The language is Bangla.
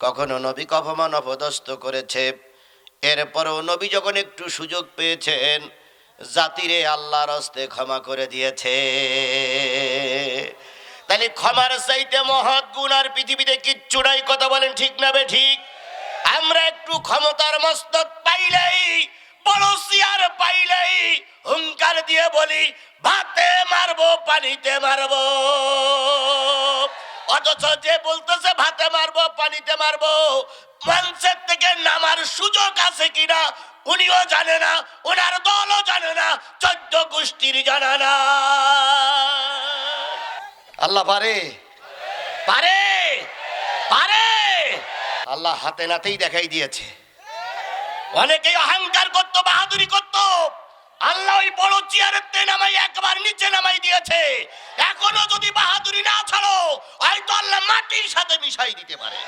কখনো নবীকে অপমান অপদস্থ করেছে। এরপরও নবী যখন একটু সুযোগ পেয়েছেন, জাতিরে আল্লাহর হস্তে ক্ষমা করে দিয়েছে। তাহলে ক্ষমার চাইতে মহৎ গুণ আর পৃথিবীতে কিচ্ছু নাই, কথা বলেন ঠিক না বে ঠিক? আমরা একটু ক্ষমতার মস্তক পাইলেই বড় চেয়ার পাইলেই হুঙ্কার দিয়ে বলি, ভাতে মারবো, পানিতে মারবো। অথচ যে বলতেছে, ভাতে মারবো, পানিতে মারবো, মানুষের থেকে নামার সুযোগ আছে কিনা, উনিও জানে না, ওনার দলও জানে না, চোদ্দ গোষ্ঠীর জানা না। আল্লাহ পারে? পারে? পারে? আল্লাহ হাতে নাতেই দেখাই দিয়েছে। অনেকেই অহংকার করত, বাহাদুরি করত। আল্লাহ ওই বড় চেয়ারের নামাই, একবার নিচে নামাই দিয়েছে। এখনও যদি বাহাদুরি না ছাড়ো মাটির সাথে মিশাই দিতে পারে।